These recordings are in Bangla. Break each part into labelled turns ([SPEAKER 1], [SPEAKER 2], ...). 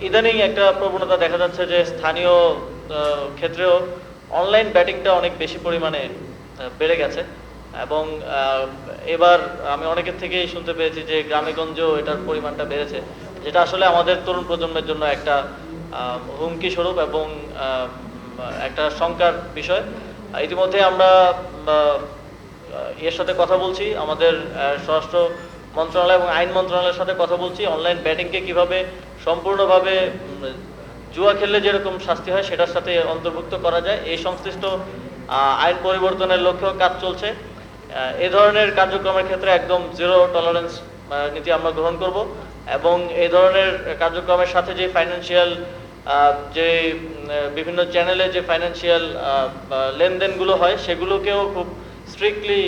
[SPEAKER 1] ইদানিং একটা প্রবণতা দেখা যাচ্ছে যে স্থানীয় ক্ষেত্রেও অনলাইন ব্যাটিংটা অনেক বেশি পরিমাণে বেড়ে গেছে। এবং এবার আমি অনেকের থেকেই শুনতে পেয়েছি যে গ্রামেগঞ্জেও এটার পরিমাণটা বেড়েছে। যেটা আসলে আমাদের তরুণ প্রজন্মের জন্য একটা হুমকি স্বরূপ এবং একটা শঙ্কার বিষয়। ইতিমধ্যে আমরা এর সাথে কথা বলছি। আমাদের স্বরাষ্ট্র মন্ত্রণালয় এবং আইন মন্ত্রণালয়ের সাথে কথা বলছি। অনলাইন ব্যাটিংকে কীভাবে সম্পূর্ণভাবে জুয়া খেললে যেরকম শাস্তি হয়, সেটার সাথে অন্তর্ভুক্ত করা যায়। এই সংশ্লিষ্ট আইন পরিবর্তনের লক্ষ্যেও কাজ চলছে। এ ধরনের কার্যক্রমের ক্ষেত্রে একদম জিরো টলারেন্স নীতি আমরা গ্রহণ করব। এবং এই ধরনের কার্যক্রমের সাথে যে ফাইন্যান্সিয়াল যে বিভিন্ন চ্যানেলে যে ফাইন্যান্সিয়াল লেনদেনগুলো হয়, সেগুলোকেও খুব স্ট্রিক্টলি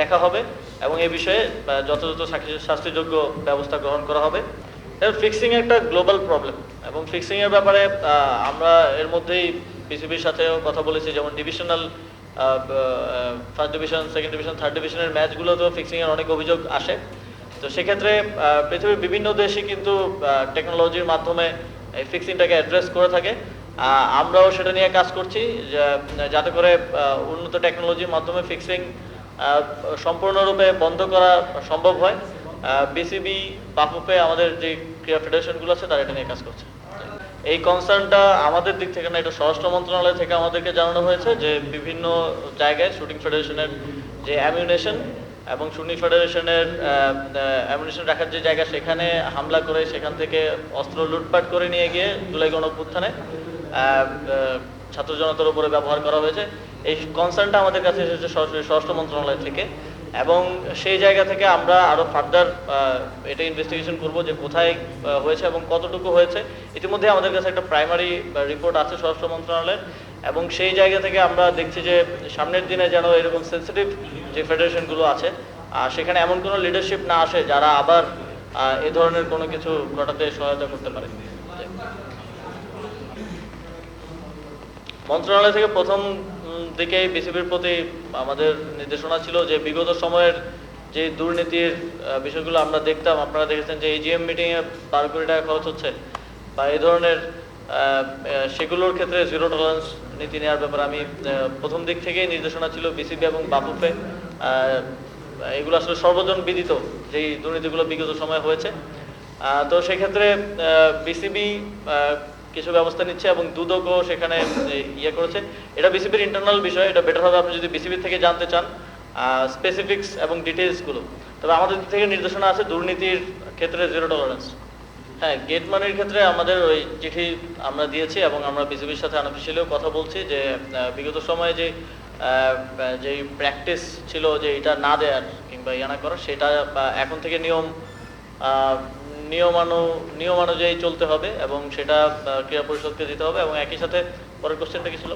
[SPEAKER 1] দেখা হবে এবং এই বিষয়ে যথাযথ শাস্তিযোগ্য ব্যবস্থা গ্রহণ করা হবে। ফিক্সিং একটা গ্লোবাল প্রবলেম এবং ফিক্সিং এর ব্যাপারে আমরা এর মধ্যেই বিসিবির সাথেও কথা বলেছি, যেমন divisional first division second division third ডিভিশনের ম্যাচগুলোতেও ফিক্সিং এর অনেক অভিযোগ আসে। তো সেক্ষেত্রে পৃথিবীর বিভিন্ন দেশই কিন্তু টেকনোলজির মাধ্যমে এই ফিক্সিংটাকে অ্যাড্রেস করে থাকে। আমরাও সেটা নিয়ে কাজ করছি যাতে করে উন্নত টেকনোলজির মাধ্যমে ফিক্সিং সম্পূর্ণরূপে বন্ধ করা সম্ভব হয়। বিসিবি বাফুফে আমাদের যে ক্রীড়া ফেডারেশনগুলো আছে তারা এটা নিয়ে কাজ করছে। এই কনসার্নটা আমাদের দিক থেকে না এটা স্বরাষ্ট্র মন্ত্রণালয় থেকে আমাদেরকে জানানো হয়েছে যে বিভিন্ন জায়গায় শুটিং ফেডারেশনের যে অ্যামিউনেশন এবং শুটিং ফেডারেশনের অ্যামিউনেশন রাখার যে জায়গা সেখানে হামলা করে সেখান থেকে অস্ত্র লুটপাট করে নিয়ে গিয়ে জুলাই আহ, ছাত্র জনতার উপরে ব্যবহার করা হয়েছে। এই কনসার্নটা আমাদের কাছে এসেছে স্বরাষ্ট্র মন্ত্রণালয় থেকে এবং সেই জায়গা থেকে আমরা আরও ফার্দার এটা ইনভেস্টিগেশন করব যে কোথায় হয়েছে এবং কতটুকু হয়েছে। ইতিমধ্যে আমাদের কাছে একটা প্রাইমারি রিপোর্ট আছে স্বরাষ্ট্র মন্ত্রণালয়ের এবং সেই জায়গা থেকে আমরা দেখছি যে সামনের দিনে যেন এরকম সেন্সিটিভ যে ফেডারেশনগুলো আছে আহ, সেখানে এমন কোনো লিডারশিপ না আসে যারা আবার এ ধরনের কোনো কিছু ঘটাতে সহায়তা করতে পারে। মন্ত্রণালয় থেকে প্রথম দিকেই বিসিবির প্রতি আমাদের নির্দেশনা ছিল যে বিগত সময়ের যে দুর্নীতির বিষয়গুলো আমরা দেখতাম, আপনারা দেখেছেন যে এজিএম মিটিংয়ে বারো কোটি টাকা খরচ হচ্ছে। বা এই ধরনের সেগুলোর ক্ষেত্রে জিরো টলারেন্স নীতি নেওয়ার ব্যাপারে আমি প্রথম দিক থেকেই নির্দেশনা ছিল বিসিবি এবং বাফুফে। এগুলো আসলে সর্বজন বিদিত যেই দুর্নীতিগুলো বিগত সময়ে হয়েছে। তো সেক্ষেত্রে বিসিবি কিছু ব্যবস্থা নিচ্ছে এবং দুদকও সেখানে ইয়ে করেছে। এটা বিসিবির ইন্টারনাল বিষয়, এটা বেটার হবে। আপনি যদি বিসিবি থেকে জানতে চান স্পেসিফিক্স এবং ডিটেলসগুলো তবে আমাদের থেকে নির্দেশনা আছে দুর্নীতির ক্ষেত্রে জিরো টলারেন্স হ্যাঁ গেট মানির ক্ষেত্রে আমাদের ওই চিঠি আমরা দিয়েছি এবং আমরা বিসিবির সাথে আনঅফিসিয়ালিও কথা বলছি যে বিগত সময়ে যে যে প্র্যাকটিস ছিল যে এটা না দেয়ার কিংবা ইয়া না করার, সেটা এখন থেকে নিয়ম নিয়মানু, নিয়মানুযায়ী চলতে হবে এবং সেটা ক্রীড়া পরিষদকে দিতে হবে এবং একই সাথে পরের কোশ্চেনটা কি ছিল?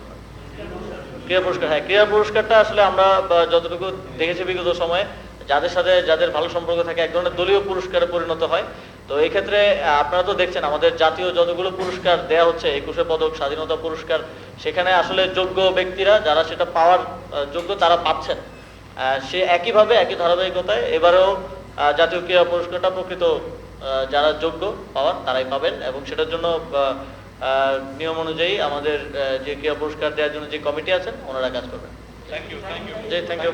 [SPEAKER 1] ক্রীড়া পুরস্কার হ্যাঁ ক্রীড়া পুরস্কারটা আসলে আমরা যতটুকু দেখেছি বিগত সময়ে, যাদের সাথে যাদের ভালো সম্পর্ক থাকে, এক ধরনের দলীয় পুরস্কারে পরিণত হয় তো এই ক্ষেত্রে আপনারা তো দেখছেন, আমাদের জাতীয় যতগুলো পুরস্কার দেয়া হচ্ছে, একুশে পদক, স্বাধীনতা পুরস্কার, সেখানে আসলে যোগ্য ব্যক্তিরা, যারা সেটা পাওয়ার যোগ্য তারা পাচ্ছেন সে একইভাবে, একই ধারাবাহিকতায় এবারেও জাতীয় ক্রীড়া পুরস্কারটা প্রকৃত যারা যোগ্য পাওয়ার তারাই পাবেন এবং সেটার জন্য নিয়ম অনুযায়ী আমাদের যে ক্রীড়া পুরস্কার দেওয়ার জন্য যে কমিটি আছেন ওনারা কাজ করবেন।
[SPEAKER 2] Thank you thank you
[SPEAKER 1] thank you